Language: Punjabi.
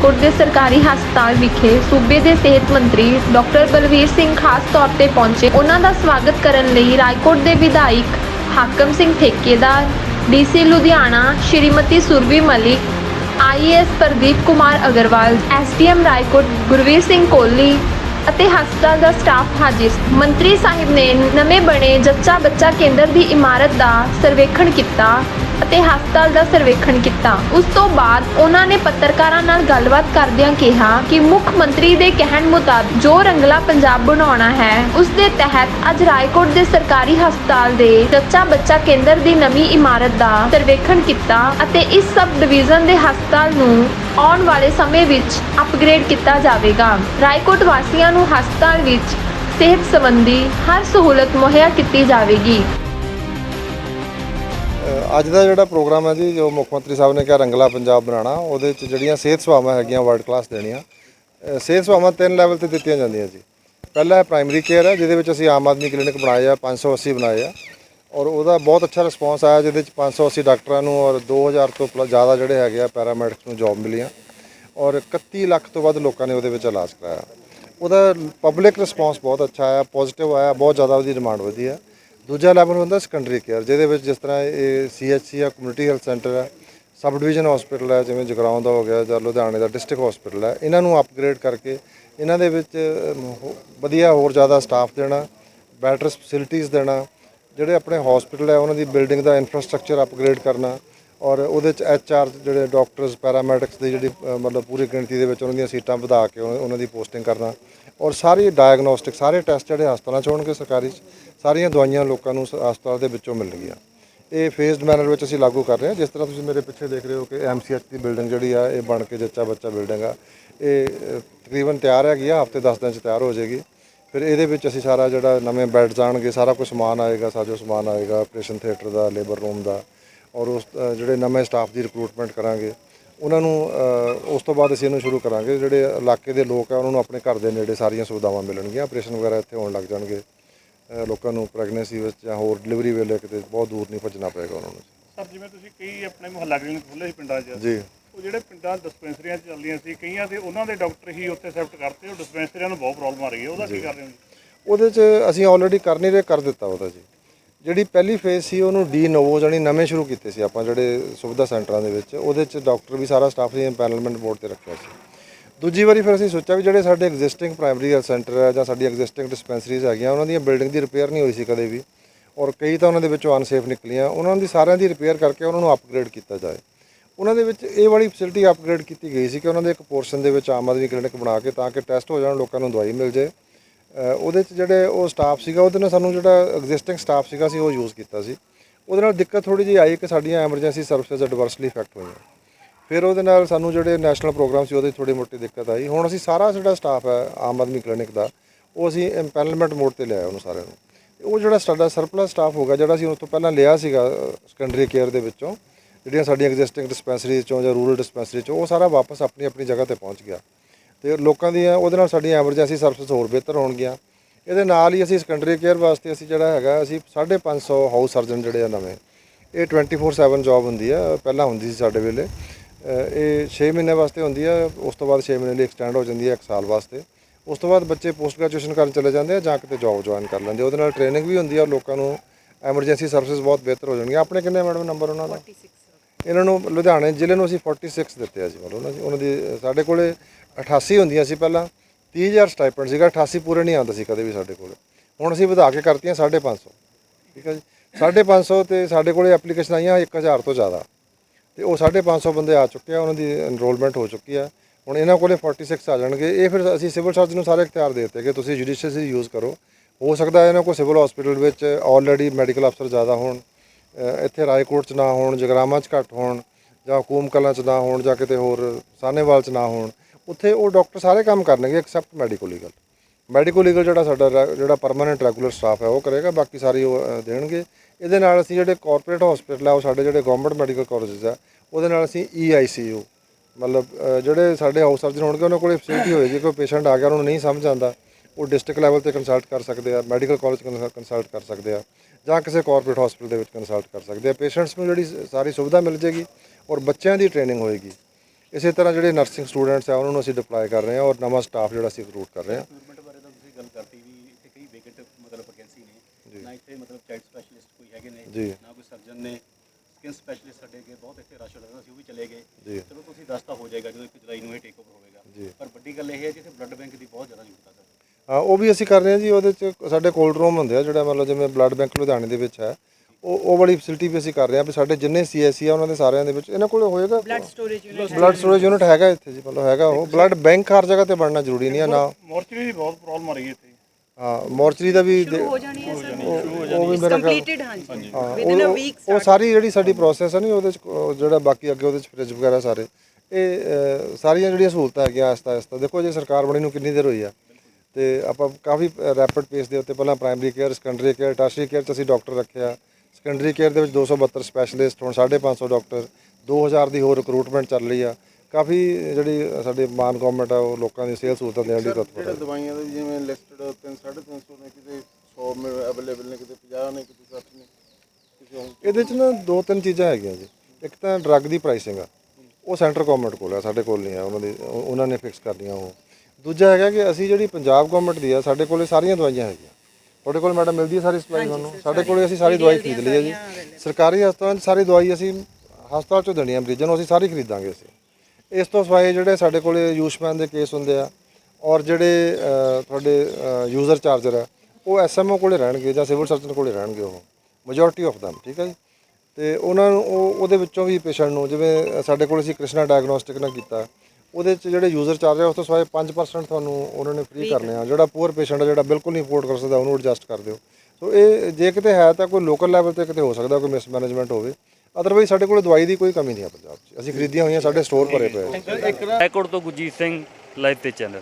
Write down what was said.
ਰਾਏਕੋਟ ਦੇ ਸਰਕਾਰੀ ਹਸਪਤਾਲ ਵਿਖੇ ਸੂਬੇ ਦੇ ਸਿਹਤ ਮੰਤਰੀ ਡਾਕਟਰ ਬਲਵੀਰ ਸਿੰਘ ਖਾਸ ਤੌਰ ਤੇ ਪਹੁੰਚੇ। ਉਹਨਾਂ ਦਾ ਸਵਾਗਤ ਕਰਨ ਲਈ ਰਾਏਕੋਟ ਦੇ ਵਿਧਾਇਕ ਹਾਕਮ ਸਿੰਘ ਠੇਕੇਦਾਰ DC Ludhiana, Shrimati Survi Malik IAS Pradeep Kumar Agarwal SDM Raikot, Gurveer Singh Kohli ਅਤੇ ਹਸਪਤਾਲ ਦਾ ਸਟਾਫ ਹਾਜ਼ਰ। ਮੰਤਰੀ ਸਾਹਿਬ ਨੇ ਨਵੇਂ ਬਣੇ ਜੱਚਾ ਬੱਚਾ ਕੇਂਦਰ ਦੀ ਇਮਾਰਤ ਦਾ ਸਰਵੇਖਣ ਕੀਤਾ ਅਤੇ ਹਸਪਤਾਲ ਦਾ ਸਰਵੇਖਣ ਕੀਤਾ। ਉਸ ਤੋਂ ਬਾਅਦ ਉਹਨਾਂ ਨੇ ਪੱਤਰਕਾਰਾਂ ਨਾਲ ਗੱਲਬਾਤ ਕਰਦਿਆਂ ਕਿਹਾ ਕਿ ਮੁੱਖ ਮੰਤਰੀ ਦੇ ਕਹਿਣ ਮੁਤਾਬਕ ਜੋ ਰੰਗਲਾ ਪੰਜਾਬ ਬਣਾਉਣਾ ਹੈ, ਉਸ ਦੇ ਤਹਿਤ ਅੱਜ ਰਾਏਕੋਟ ਦੇ ਸਰਕਾਰੀ ਹਸਪਤਾਲ ਦੇ ਜੱਚਾ ਬੱਚਾ ਕੇਂਦਰ ਦੀ ਨਵੀਂ ਇਮਾਰਤ ਦਾ ਸਰਵੇਖਣ ਕੀਤਾ ਅਤੇ ਇਸ ਸਬ ਡਿਵੀਜ਼ਨ ਦੇ ਹਸਪਤਾਲ ਨੂੰ ਆਉਣ ਵਾਲੇ ਸਮੇਂ ਵਿੱਚ ਅਪਗ੍ਰੇਡ ਕੀਤਾ ਜਾਵੇਗਾ। ਰਾਏਕੋਟ ਵਾਸੀਆਂ ਨੂੰ ਹਸਪਤਾਲ ਵਿੱਚ ਸਿਹਤ ਸੰਬੰਧੀ ਹਰ ਸਹੂਲਤ ਮੁਹੱਈਆ ਕੀਤੀ ਜਾਵੇਗੀ। ਅੱਜ ਦਾ ਜਿਹੜਾ ਪ੍ਰੋਗਰਾਮ ਹੈ ਜੀ, ਜੋ ਮੁੱਖ ਮੰਤਰੀ ਸਾਹਿਬ ਨੇ ਕਿਹਾ ਰੰਗਲਾ ਪੰਜਾਬ ਬਣਾਉਣਾ, ਉਹਦੇ ਚ ਜਿਹੜੀਆਂ ਸਿਹਤ ਸੇਵਾਵਾਂ ਹੈਗੀਆਂ ਵਰਲਡ ਕਲਾਸ ਦੇਣੀਆਂ ਸਿਹਤ ਸੇਵਾਵਾਂ ਤਿੰਨ ਲੈਵਲ ਤੇ ਦਿੱਤੀਆਂ ਜਾਂਦੀਆਂ ਜੀ। ਪਹਿਲਾ ਹੈ ਪ੍ਰਾਇਮਰੀ ਕੇਅਰ ਹੈ, ਜਿਹਦੇ ਵਿੱਚ ਅਸੀਂ ਆਮ ਆਦਮੀ ਕਲੀਨਿਕ ਬਣਾਏ ਆ 580 ਬਣਾਏ ਆ, ਔਰ ਉਹਦਾ ਬਹੁਤ ਅੱਛਾ ਰਿਸਪੌਂਸ ਆਇਆ, ਜਿਹਦੇ ਚ 580 ਡਾਕਟਰਾਂ ਨੂੰ ਔਰ 2000 ਤੋਂ ਪਲੱਸ ਜ਼ਿਆਦਾ ਜਿਹੜੇ ਹੈਗੇ ਆ ਪੈਰਾਮੈਡਿਕਸ ਨੂੰ ਜੌਬ ਮਿਲੀਆਂ, ਔਰ 31 ਲੱਖ ਤੋਂ ਵੱਧ ਲੋਕਾਂ ਨੇ ਉਹਦੇ ਵਿੱਚ ਇਲਾਜ ਕਰਾਇਆ। ਉਹਦਾ ਪਬਲਿਕ ਰਿਸਪੌਂਸ ਬਹੁਤ ਅੱਛਾ ਆਇਆ ਪੋਜ਼ਿਟਿਵ ਆਇਆ, ਬਹੁਤ ਜ਼ਿਆਦਾ ਉਹਦੀ ਡਿਮਾਂਡ ਵਧੀ ਹੈ ਦੂਜਾ ਲੈਵਲ ਹੁੰਦਾ ਸੈਕੰਡਰੀ ਕੇਅਰ ਜਿਹਦੇ ਵਿੱਚ ਜਿਸ ਤਰ੍ਹਾਂ ਇਹ ਸੀਐਚਸੀ ਆ ਕਮਿਊਨਿਟੀ ਹੈਲਥ ਸੈਂਟਰ ਹੈ ਸਬ ਡਿਵੀਜ਼ਨ ਹਸਪੀਟਲ ਹੈ ਜਿਵੇਂ ਜਗਰਾਉਂ ਦਾ ਹੋ ਗਿਆ ਜਾਂ ਲੁਧਿਆਣੇ ਦਾ ਡਿਸਟ੍ਰਿਕਟ ਹਸਪੀਟਲ ਹੈ ਇਹਨਾਂ ਨੂੰ ਅਪਗ੍ਰੇਡ ਕਰਕੇ ਇਹਨਾਂ ਦੇ ਵਿੱਚ ਹੋ- ਵਧੀਆ ਹੋਰ ਜ਼ਿਆਦਾ ਸਟਾਫ ਦੇਣਾ ਬੈਟਰ ਫੈਸਿਲਿਟੀਆਂ ਦੇਣਾ, ਜਿਹੜੇ ਆਪਣੇ ਹਸਪੀਟਲ ਹੈ ਉਹਨਾਂ ਦੀ ਬਿਲਡਿੰਗ ਦਾ ਇਨਫਰਾਸਟ੍ਰਕਚਰ ਅਪਗ੍ਰੇਡ ਕਰਨਾ ਔਰ ਉਹਦੇ ਚ ਐਚਆਰ ਜਿਹੜੇ ਡਾਕਟਰਸ ਪੈਰਾਮੈਡਿਕਸ ਦੀ ਜਿਹੜੀ ਅ, ਮਤਲਬ ਪੂਰੀ ਗਿਣਤੀ ਦੇ ਵਿੱਚ ਉਹਨਾਂ ਦੀਆਂ ਸੀਟਾਂ ਵਧਾ ਕੇ ਉਹਨਾਂ ਉਹਨਾਂ ਦੀ ਪੋਸਟਿੰਗ ਕਰਨਾ। ਔਰ ਸਾਰੀ ਡਾਇਗਨੋਸਟਿਕ ਸਾਰੇ ਟੈਸਟ ਜਿਹੜੇ ਹਸਪਤਾਲਾਂ 'ਚ ਹੋਣਗੇ ਸਰਕਾਰੀ 'ਚ ਸਾਰੀਆਂ ਦਵਾਈਆਂ ਲੋਕਾਂ ਨੂੰ ਸ- ਹਸਪਤਾਲ ਦੇ ਵਿੱਚੋਂ ਮਿਲਣਗੀਆਂ। ਇਹ ਫੇਜ਼ਡ ਮੈਨਰ ਵਿੱਚ ਅਸੀਂ ਲਾਗੂ ਕਰ ਰਹੇ ਹਾਂ। ਜਿਸ ਤਰ੍ਹਾਂ ਤੁਸੀਂ ਮੇਰੇ ਪਿੱਛੇ ਦੇਖ ਰਹੇ ਹੋ ਕਿ ਐਮਸੀਐਚ ਦੀ ਬਿਲਡਿੰਗ ਜਿਹੜੀ ਆ ਇਹ ਬਣ ਕੇ ਜੱਚਾ ਬੱਚਾ ਬਿਲਡਿੰਗ ਆ। ਇਹ ਅ, ਤਕਰੀਬਨ ਤਿਆਰ ਹੈਗੀ ਆ ਹਫ਼ਤੇ 10 ਦਿਨ 'ਚ ਤਿਆਰ ਹੋ ਜਾਏਗੀ। ਫਿਰ ਇਹਦੇ ਵਿੱਚ ਅਸੀਂ ਸਾਰਾ ਜਿਹੜਾ ਨਵੇਂ ਬੈੱਡਸ ਆਣਗੇ ਸਾਰਾ ਕੁਝ ਸਮਾਨ ਆਏਗਾ ਸਾਜੋ ਸਮਾਨ ਆਏਗਾ ਆਪਰੇਸ਼ਨ ਥੀਏਟਰ ਦਾ ਲੇਬਰ ਰੂਮ ਦਾ। ਔਰ ਉਸ ਜਿਹੜੇ ਨਵੇਂ ਸਟਾਫ ਦੀ ਰਿਕਰੂਟਮੈਂਟ ਕਰਾਂਗੇ ਉਹਨਾਂ ਨੂੰ ਉਸ ਤੋਂ ਬਾਅਦ ਅਸੀਂ ਇਹਨੂੰ ਸ਼ੁਰੂ ਕਰਾਂਗੇ। ਜਿਹੜੇ ਇਲਾਕੇ ਦੇ ਲੋਕ ਆ ਉਹਨਾਂ ਨੂੰ ਆਪਣੇ ਘਰ ਦੇ ਨੇੜੇ ਸਾਰੀਆਂ ਸੁਵਿਧਾਵਾਂ ਮਿਲਣਗੀਆਂ। ਆਪਰੇਸ਼ਨ ਵਗੈਰਾ ਇੱਥੇ ਹੋਣ ਲੱਗ ਜਾਣਗੇ। ਲੋਕਾਂ ਨੂੰ ਪ੍ਰੈਗਨੈਂਸੀ ਵਿੱਚ ਜਾਂ ਹੋਰ ਡਿਲੀਵਰੀ ਵੇਲੇ ਕਿਤੇ ਬਹੁਤ ਦੂਰ ਨਹੀਂ ਭੱਜਣਾ ਪਏਗਾ ਉਹਨਾਂ ਨੂੰ। ਸਰ ਜਿਵੇਂ ਤੁਸੀਂ ਕਈ ਆਪਣੇ ਮੁਹੱਲਾ ਕਲੀਨਿਕ ਖੋਲ੍ਹੇ ਸੀ ਪਿੰਡਾਂ 'ਚ। ਜੀ। ਉਹ ਜਿਹੜੇ ਪਿੰਡਾਂ ਡਿਸਪੈਂਸਰੀਆਂ ਚੱਲਦੀਆਂ ਸੀ ਕਈਆਂ ਦੇ ਉਹਨਾਂ ਦੇ ਡਾਕਟਰ ਹੀ ਉੱਥੇ ਸ਼ਿਫਟ ਕਰਤੇ। ਉਹ ਡਿਸਪੈਂਸਰੀਆਂ ਨੂੰ ਬਹੁਤ ਪ੍ਰੋਬਲਮ ਆ ਰਹੀ ਹੈ। ਉਹਦਾ ਕੀ ਕਰ ਰਹੇ ਹੋ? ਜੀ ਉਹਦੇ 'ਚ ਅਸੀਂ ਆਲਰੇਡੀ ਕਰ ਨਹੀਂ ਰਹੇ ਕਰ ਦਿੱਤਾ ਉਹਦਾ ਜੀ। ਜਿਹੜੀ ਪਹਿਲੀ ਫੇਜ਼ ਸੀ, ਉਹਨੂੰ ਡੀ ਨੋਵੋ ਜਾਨੀ ਨਵੇਂ ਸ਼ੁਰੂ ਕੀਤੇ ਸੀ ਆਪਾਂ ਜਿਹੜੇ ਸੁਵਿਧਾ ਸੈਂਟਰਾਂ ਦੇ ਵਿੱਚ। ਉਹਦੇ 'ਚ ਡਾਕਟਰ ਵੀ ਸਾਰਾ ਸਟਾਫ ਹੀ ਇੰਪੈਨਲਮੈਂਟ ਬੋਰਡ ਤੇ ਰੱਖਿਆ ਸੀ। ਦੂਜੀ ਵਾਰੀ ਫਿਰ ਅਸੀਂ ਸੋਚਿਆ ਵੀ ਜਿਹੜੇ ਸਾਡੇ ਐਗਜ਼ਿਸਟਿੰਗ ਪ੍ਰਾਇਮਰੀ ਹੈਲਥ ਸੈਂਟਰ ਹੈ ਜਾਂ ਸਾਡੀ ਐਗਜ਼ਿਸਟਿੰਗ ਡਿਸਪੈਂਸਰੀਜ਼ ਹੈਗੀਆਂ, ਉਹਨਾਂ ਦੀਆਂ ਬਿਲਡਿੰਗ ਦੀ ਰਿਪੇਅਰ ਨਹੀਂ ਹੋਈ ਸੀ ਕਦੇ ਵੀ। ਔਰ ਕਈ ਤਾਂ ਉਹਨਾਂ ਦੇ ਵਿੱਚੋਂ ਅਨਸੇਫ ਨਿਕਲੀਆਂ। ਉਹਨਾਂ ਦੀ ਸਾਰਿਆਂ ਦੀ ਰਿਪੇਅਰ ਕਰਕੇ ਉਹਨਾਂ ਨੂੰ ਅਪਗ੍ਰੇਡ ਕੀਤਾ ਜਾਏ। ਉਹਨਾਂ ਦੇ ਵਿੱਚ ਇਹ ਵਾਲੀ ਫੈਸਿਲਿਟੀ ਅਪਗ੍ਰੇਡ ਕੀਤੀ ਗਈ ਸੀ ਕਿ ਉਹਨਾਂ ਦੇ ਇੱਕ ਪੋਰਸ਼ਨ ਦੇ ਵਿੱਚ ਆਮ ਆਦਮੀ ਕਲੀਨਿਕ ਬਣਾ ਕੇ ਤਾਂ ਕਿ ਟੈਸਟ ਹੋ ਜਾਣ, ਲੋਕਾਂ ਨੂੰ ਦਵਾਈ ਮਿਲ ਜਾਏ ਉਹਦੇ 'ਚ ਜਿਹੜੇ ਉਹ ਸਟਾਫ ਸੀਗਾ, ਉਹਦੇ ਨਾਲ ਸਾਨੂੰ ਜਿਹੜਾ ਐਗਜ਼ਿਸਟਿੰਗ ਸਟਾਫ ਸੀਗਾ ਸੀ ਉਹ ਯੂਜ਼ ਕੀਤਾ ਸੀ। ਉਹਦੇ ਨਾਲ ਦਿੱਕਤ ਥੋੜੀ ਜਿਹੀ ਆਈ ਕਿ ਸਾਡੀਆਂ ਐਮਰਜੈਂਸੀ ਸਰਵਿਸਿਜ਼ ਐਡਵਰਸਲੀ ਇਫੈਕਟ ਹੋਈਆਂ। ਫਿਰ ਉਹਦੇ ਨਾਲ ਸਾਨੂੰ ਜਿਹੜੇ ਨੈਸ਼ਨਲ ਪ੍ਰੋਗਰਾਮ ਸੀ, ਉਹਦੇ ਥੋੜੀ ਮੋਟੀ ਦਿੱਕਤ ਆਈ। ਹੁਣ ਅਸੀਂ ਸਾਰਾ ਜਿਹੜਾ ਸਟਾਫ ਹੈ, ਆਮ ਆਦਮੀ ਕਲੀਨਿਕ ਦਾ, ਉਹ ਅਸੀਂ ਇੰਪੈਨਲਮੈਂਟ ਮੋਡ ਤੇ ਲਿਆ ਉਹਨੂੰ ਸਾਰਿਆਂ ਨੂੰ। ਉਹ ਜਿਹੜਾ ਸਾਡਾ ਸਰਪਲਸ ਸਟਾਫ ਹੋਗਾ ਜਿਹੜਾ ਅਸੀਂ ਉਸ ਤੋਂ ਪਹਿਲਾਂ ਲਿਆ ਸੀਗਾ ਸੈਕੰਡਰੀ ਕੇਅਰ ਦੇ ਵਿੱਚੋਂ, ਜਿਹੜੀਆਂ ਸਾਡੀਆਂ ਐਗਜ਼ਿਸਟਿੰਗ ਡਿਸਪੈਂਸਰੀ ਚੋਂ ਜਾਂ ਰੂਰਲ ਡਿਸਪੈਂਸਰੀ ਚੋਂ, ਉਹ ਸਾਰਾ ਵਾਪਸ ਆਪਣੀ ਆਪਣੀ ਜਗ੍ਹਾ ਤੇ ਪਹੁੰਚ ਗਿਆ। ਤੇ ਲੋਕਾਂ ਦੀਆਂ ਉਹਦੇ ਨਾਲ ਸਾਡੀਆਂ ਐਮਰਜੈਂਸੀ ਸਰਵਿਸ ਹੋਰ ਬਿਹਤਰ ਹੋਣਗੀਆਂ। ਇਹਦੇ ਨਾਲ ਹੀ ਅਸੀਂ ਸੈਕੰਡਰੀ ਕੇਅਰ ਵਾਸਤੇ ਅਸੀਂ ਜਿਹੜਾ ਹੈਗਾ ਅਸੀਂ 550 ਹਾਊਸ ਸਰਜਨ ਜਿਹੜੇ ਆ ਨਵੇਂ ਇਹ 24/7 ਜੌਬ ਹੁੰਦੀ ਆ ਪਹਿਲਾਂ ਹੁੰਦੀ ਸੀ ਸਾਡੇ ਵੇਲੇ। ਇਹ 6 ਮਹੀਨੇ ਵਾਸਤੇ ਹੁੰਦੀ ਆ ਉਸ ਤੋਂ ਬਾਅਦ 6 ਮਹੀਨੇ ਲਈ ਐਕਸਟੈਂਡ ਹੋ ਜਾਂਦੀ ਹੈ 1 ਸਾਲ ਵਾਸਤੇ। ਉਸ ਤੋਂ ਬਾਅਦ ਬੱਚੇ ਪੋਸਟ ਗ੍ਰੈਜੂਏਸ਼ਨ ਕਰਨ ਚਲੇ ਜਾਂਦੇ ਆ ਜਾਂ ਕਿਤੇ ਜੌਬ ਜੁਆਇਨ ਕਰ ਲੈਂਦੇ ਆ। ਉਹਦੇ ਨਾਲ ਟ੍ਰੇਨਿੰਗ ਵੀ ਹੁੰਦੀ ਆ ਲੋਕਾਂ ਨੂੰ ਐਮਰਜੈਂਸੀ ਸਰਵਿਸਿਜ਼ ਬਹੁਤ ਬਿਹਤਰ ਹੋ ਜਾਣਗੀਆਂ। ਆਪਣੇ ਕਿੰਨੇ ਮੈਡਮ ਨੰਬਰ ਉਹਨਾਂ ਦਾ? ਇਹਨਾਂ ਨੂੰ ਲੁਧਿਆਣੇ ਜ਼ਿਲ੍ਹੇ ਨੂੰ ਅਸੀਂ 46 ਦਿੱਤੇ ਆ ਜੀ ਮਤਲਬ ਉਹਨਾਂ ਦੀ ਸਾਡੇ ਕੋਲੇ 88 ਹੁੰਦੀਆਂ ਸੀ ਪਹਿਲਾਂ 30000 ਸਟਾਈਪੈਂਡ ਸੀਗਾ 88 ਪੂਰੇ ਨਹੀਂ ਆਉਂਦਾ ਸੀ ਕਦੇ ਵੀ ਸਾਡੇ ਕੋਲ। ਹੁਣ ਅਸੀਂ ਵਧਾ ਕੇ ਕਰਤੀਆਂ 550 ਠੀਕ ਹੈ ਜੀ? 550 ਤੇ ਸਾਡੇ ਕੋਲੇ ਐਪਲੀਕੇਸ਼ਨ ਆਈਆਂ 1000 ਤੋਂ ਜ਼ਿਆਦਾ। ਤੇ ਉਹ 550 ਬੰਦੇ ਆ ਚੁੱਕੇ ਆ, ਉਹਨਾਂ ਦੀ ਐਨਰੋਲਮੈਂਟ ਹੋ ਚੁੱਕੀ ਆ। ਹੁਣ ਇਹਨਾਂ ਕੋਲੇ 46 ਆ ਜਾਣਗੇ। ਇਹ ਫਿਰ ਅਸੀਂ ਸਿਵਲ ਸਰਜਨ ਨੂੰ ਸਾਰੇ ਇਖਤਿਆਰ ਦੇ ਦਿੱਤੇ ਕਿ ਤੁਸੀਂ ਜੁਡੀਸ਼ੀਅਸਲੀ ਯੂਜ਼ ਕਰੋ। ਹੋ ਸਕਦਾ ਇਹਨਾਂ ਕੋਲ ਸਿਵਲ ਹਸਪੀਟਲ ਵਿੱਚ ਆਲਰੇਡੀ ਮੈਡੀਕਲ ਅਫਸਰ ਜ਼ਿਆਦਾ ਹੋਣ ਇੱਥੇ ਰਾਏਕੋਟ 'ਚ ਨਾ ਹੋਣ, ਜਗਰਾਵਾਂ 'ਚ ਘੱਟ ਹੋਣ, ਜਾਂ ਹਕੂਮ ਕਲਾਂ 'ਚ ਨਾ ਹੋਣ, ਜਾਂ ਕਿਤੇ ਹੋਰ, ਸਾਹਨੇਵਾਲ 'ਚ ਨਾ ਹੋਣ। ਉੱਥੇ ਉਹ ਡਾਕਟਰ ਸਾਰੇ ਕੰਮ ਕਰਨਗੇ except medico legal medico legal ਜਿਹੜਾ ਸਾਡਾ ਰੈ- ਜਿਹੜਾ ਪਰਮਾਨੈਂਟ ਰੈਗੂਲਰ ਸਟਾਫ ਹੈ, ਉਹ ਕਰੇਗਾ, ਬਾਕੀ ਸਾਰੀ ਉਹ ਦੇਣਗੇ। ਇਹਦੇ ਨਾਲ ਅਸੀਂ ਜਿਹੜੇ ਕਾਰਪੋਰੇਟ ਹਸਪੀਟਲ ਆ, ਉਹ ਸਾਡੇ ਜਿਹੜੇ ਗਵਰਨਮੈਂਟ ਮੈਡੀਕਲ ਕਾਲਜਸ ਆ, ਉਹਦੇ ਨਾਲ ਅਸੀਂ E ਈਆਈਸੀਯੂ ਮਤਲਬ ਜਿਹੜੇ ਸਾਡੇ ਹਾਊਸ ਸਰਜਨ ਹੋਣਗੇ, ਉਹਨਾਂ ਕੋਲੇ ਫੈਸਿਲਿਟੀ ਹੋਏਗੀ। ਕੋਈ ਪੇਸ਼ੈਂਟ ਆ ਗਿਆ, ਉਹਨੂੰ ਨਹੀਂ ਸਮਝ ਆਉਂਦਾ, ਉਹ ਡਿਸਟ੍ਰਿਕਟ ਲੈਵਲ ਤੇ ਕੰਸਲਟ ਕਰ ਸਕਦੇ ਆ ਮੈਡੀਕਲ ਕਾਲਜ ਕੰਸਲਟ ਕਰ ਸਕਦੇ ਆ, ਜਾਂ ਕਿਸੇ ਕਾਰਪੋਰੇਟ ਹਸਪੀਟਲ ਦੇ ਵਿੱਚ ਕੰਸਲਟ ਕਰ ਸਕਦੇ ਆ। ਪੇਸ਼ੈਂਟਸ ਨੂੰ ਜਿਹੜੀ ਸਾਰੀ ਸੁਵਿਧਾ ਮਿਲ ਜੇਗੀ ਔਰ ਬੱਚਿਆਂ ਦੀ ਟ੍ਰੇਨਿੰਗ ਹੋਏਗੀ। ਇਸੇ ਤਰ੍ਹਾਂ ਜਿਹੜੇ ਨਰਸਿੰਗ ਸਟੂਡੈਂਟਸ ਆ ਉਹਨਾਂ ਨੂੰ ਅਸੀਂ ਡਿਪਲੋਏ ਕਰ ਰਹੇ ਹਾਂ ਔਰ ਨਵਾਂ ਸਟਾਫ ਜਿਹੜਾ ਅਸੀਂ ਰਿਕਰੂਟ ਕਰ ਰਹੇ ਹਾਂ। ਰਿਕਰੂਟਮੈਂਟ ਬਾਰੇ ਤਾਂ ਤੁਸੀਂ ਗੱਲ ਕਰਤੀ ਵੀ ਇੱਥੇ ਕਈ ਵੇਕੈਂਟ ਮਤਲਬ ਵੈਕੈਂਸੀ ਨੇ। ਨਾ ਇੱਥੇ ਮਤਲਬ ਚਾਈਲਡ ਸਪੈਸ਼ਲਿਸਟ ਕੋਈ ਹੈਗੇ ਨੇ ਜੀ। ਨਾ ਕੋਈ ਸਰਜਨ ਨੇ। ਸਕਿਨ ਸਪੈਸ਼ਲਿਸਟ ਸਾਡੇ ਅੱਗੇ ਬਹੁਤ ਇੱਥੇ ਰਸ਼ ਲੱਗਦਾ ਸੀ ਉਹ ਵੀ ਚਲੇ ਗਏ। ਚਲੋ ਤੁਸੀਂ ਦੱਸ ਤਾਂ ਹੋ ਜਾਏਗਾ ਜਦੋਂ 1 ਜੁਲਾਈ ਨੂੰ ਇਹ ਟੇਕ ਓਵਰ ਹੋਵੇਗਾ। ਜੀ। ਪਰ ਵੱਡੀ ਗੱਲ ਇਹ ਹੈ ਇੱਥੇ ਬਲੱਡ ਬੈਂਕ ਦੀ ਬਹੁਤ ਜ਼ਿਆਦਾ ਜ਼ਰੂਰਤ ਹਾਂ ਉਹ ਵੀ ਅਸੀਂ ਕਰ ਰਹੇ ਹਾਂ ਜੀ ਉਹਦੇ ਚ ਸਾਡੇ ਕੋਲਡ ਰੂਮ ਹੁੰਦੇ ਆ ਜਿਹੜਾ ਮਤਲਬ ਜਿਵੇਂ ਬਲੱਡ ਬੈਂਕ ਲੁਧਿਆਣੇ ਦੇ ਵਿੱਚ ਹੈ। ਉਹ ਉਹ ਵਾਲੀ ਫੈਸਿਲਿਟੀ ਵੀ ਅਸੀਂ ਕਰ ਰਹੇ ਹਾਂ ਵੀ ਸਾਡੇ ਜਿੰਨੇ ਸੀਐਸਸੀ ਆ ਉਹਨਾਂ ਦੇ ਸਾਰਿਆਂ ਦੇ ਵਿੱਚ ਇਹਨਾਂ ਕੋਲ ਹੋਏਗਾ blood storage unit blood storage unit ਹੈਗਾ ਇੱਥੇ ਜੀ ਮਤਲਬ ਹੈਗਾ ਉਹ। ਬਲੱਡ ਬੈਂਕ ਹਰ ਜਗ੍ਹਾ ਤੇ ਬਣਨਾ ਜ਼ਰੂਰੀ ਨਹੀਂ ਆ ਨਾ। ਮੋਰਚਰੀ ਦੀ ਬਹੁਤ ਪ੍ਰੋਬਲਮ ਆ ਰਹੀ ਹੈ ਇੱਥੇ। ਹਾਂ ਮੋਰਚਰੀ ਦਾ ਵੀ ਹੋ ਜਾਣੀ ਹੈ ਸਰ। ਉਹ ਵੀ ਮੇਰਾ ਕੰਪਲੀਟਡ ਹਾਂਜੀ। ਹਾਂ, ਵਿਦ ਇਨ ਅ ਉਹ- ਵੀਕ ਉਹ ਸਾਰੀ ਜਿਹੜੀ ਸਾਡੀ ਪ੍ਰੋਸੈਸ ਹੈ ਨਹੀਂ ਉਹਦੇ ਚ ਜਿਹੜਾ ਬਾਕੀ ਅੱਗੇ ਉਹਦੇ ਚ ਫ੍ਰਿਜ ਵਗੈਰਾ ਸਾਰੇ ਇਹ ਸਾਰੀਆਂ ਜਿਹੜੀਆਂ ਸਹੂਲਤਾਂ ਹੈਗੀਆਂ ਆਸਤਾ ਆਸਤਾ ਦੇਖੋ ਜੇ ਸਰਕਾਰ ਬਣੀ ਨੂੰ ਕਿੰਨੀ ਦੇਰ ਹੋਈ ਆ। ਤੇ ਆਪਾਂ ਕਾਫੀ ਰੈਪਿਡ ਪੇਸ ਦੇ ਉੱਤੇ ਪਹਿਲਾਂ primary care secondary care tertiary care ਚ ਅਸੀਂ ਡਾਕਟਰ ਰੱਖਿਆ। ਸੈਕੰਡਰੀ ਕੇਅਰ ਦੇ ਵਿੱਚ 272 ਸਪੈਸ਼ਲਿਸਟ ਹੁਣ 550 ਡਾਕਟਰ 2000 ਦੀ ਹੋਰ ਰਿਕਰੂਟਮੈਂਟ ਚੱਲ ਰਹੀ ਆ। ਕਾਫੀ ਜਿਹੜੀ ਸਾਡੇ ਮਾਨ ਗਵਰਨਮੈਂਟ ਆ ਉਹ ਲੋਕਾਂ ਦੀ ਸਿਹਤ ਸਹੂਲਤਾਂ ਦੇਣ ਲਈ ਤਤਪਰ ਹੈ ਦਵਾਈਆਂ ਦੇ ਜਿਵੇਂ ਲਿਸਟਡ 3 350 ਨੇ ਕਿਤੇ 100 ਮਿਲ ਅਵੇਲੇਬਲ ਨੇ ਕਿਤੇ 50 ਨੇ ਕਿਤੇ 60 ਨੇ ਇਹਦੇ ਚ ਨਾ ਦੋ ਤਿੰਨ ਚੀਜ਼ਾਂ ਹੈਗੀਆਂ ਜੀ। ਇੱਕ ਤਾਂ ਡਰੱਗ ਦੀ ਪ੍ਰਾਈਸਿੰਗ ਆ। ਉਹ ਸੈਂਟਰ ਗਵਰਨਮੈਂਟ ਕੋਲ ਆ ਸਾਡੇ ਕੋਲ ਨਹੀਂ ਆ ਉਹਨਾਂ ਦੀ ਉਹ- ਉਹਨਾਂ ਨੇ ਫਿਕਸ ਕਰਨੀਆਂ ਉਹ। ਦੂਜਾ ਹੈਗਾ ਕਿ ਅਸੀਂ ਜਿਹੜੀ ਪੰਜਾਬ ਗਵਰਨਮੈਂਟ ਦੀ ਆ ਸਾਡੇ ਕੋਲੇ ਸਾਰੀਆਂ ਦਵਾਈਆਂ ਹੈਗੀਆਂ। ਤੁਹਾਡੇ ਕੋਲ ਮੈਡਮ ਮਿਲਦੀ ਹੈ ਸਾਰੀ ਸਪਲਾਈ ਤੁਹਾਨੂੰ? ਸਾਡੇ ਕੋਲੇ ਅਸੀਂ ਸਾਰੀ ਦਵਾਈ ਖਰੀਦ ਲਈ ਹੈ ਜੀ। ਸਰਕਾਰੀ ਹਸਪਤਾਲਾਂ 'ਚ ਸਾਰੀ ਦਵਾਈ ਅਸੀਂ ਹਸਪਤਾਲ 'ਚੋਂ ਦੇਣੀ ਆ ਮਰੀਜ਼ਾਂ ਨੂੰ ਅਸੀਂ ਸਾਰੀ ਖਰੀਦਾਂਗੇ ਅਸੀਂ। ਇਸ ਤੋਂ ਸਿਵਾਏ ਜਿਹੜੇ ਸਾਡੇ ਕੋਲੇ ਯੂਸ਼ਮੈਨ ਦੇ ਕੇਸ ਹੁੰਦੇ ਆ ਔਰ ਜਿਹੜੇ ਤੁਹਾਡੇ ਯੂਜ਼ਰ ਚਾਰਜਰ ਆ ਉਹ ਐਸਐਮਓ ਕੋਲੇ ਰਹਿਣਗੇ ਜਾਂ ਸਿਵਲ ਸਰਜਨ ਕੋਲੇ ਰਹਿਣਗੇ ਉਹ। ਮੈਜੋਰਿਟੀ ਆਫ them ਠੀਕ ਹੈ ਜੀ? ਤੇ ਉਹਨਾਂ ਨੂੰ ਉਹ ਉਹਦੇ ਵਿੱਚੋਂ ਵੀ ਪੇਸ਼ੈਂਟ ਨੂੰ ਜਿਵੇਂ ਸਾਡੇ ਕੋਲ ਅਸੀਂ ਕ੍ਰਿਸ਼ਨਾ ਡਾਇਗਨੋਸਟਿਕ ਨਾਲ ਕੀਤਾ ਉਹਦੇ ਚ ਜਿਹੜੇ ਯੂਜ਼ਰ ਚਾਰਜ ਆ ਉਸ ਤੋਂ ਸਿਵਾਏ 5% ਤੁਹਾਨੂੰ ਉਹਨਾਂ ਨੇ ਫ੍ਰੀ ਕਰਨੇ ਆ। ਜਿਹੜਾ ਪੂਅਰ ਪੇਸ਼ੈਂਟ ਆ ਜਿਹੜਾ ਬਿਲਕੁਲ ਨਹੀਂ ਅਫੋਰਡ ਕਰ ਸਕਦਾ ਉਹਨੂੰ ਐਡਜਸਟ ਕਰ ਦਿਓ। ਸੋ ਇਹ ਜੇ ਕਿਤੇ ਹੈ ਤਾਂ ਕੋਈ ਲੋਕਲ ਲੈਵਲ ਤੇ ਕਿਤੇ ਹੋ ਸਕਦਾ ਕੋਈ ਮਿਸਮੈਨੇਜਮੈਂਟ ਹੋਵੇ। ਅਦਰਵਾਈਜ਼ ਸਾਡੇ ਕੋਲ ਦਵਾਈ ਦੀ ਕੋਈ ਕਮੀ ਨਹੀਂ ਹੈ ਪੰਜਾਬ 'ਚ। ਅਸੀਂ ਖਰੀਦੀਆਂ ਹੋਈਆਂ ਸਾਡੇ ਸਟੋਰ ਭਰੇ ਪਏ ਆ। ਰੈਕੋਰਡ ਤੋਂ ਗੁਰਜੀਤ ਸਿੰਘ ਲਾਈਵ ਤੇ ਚੈਨਲ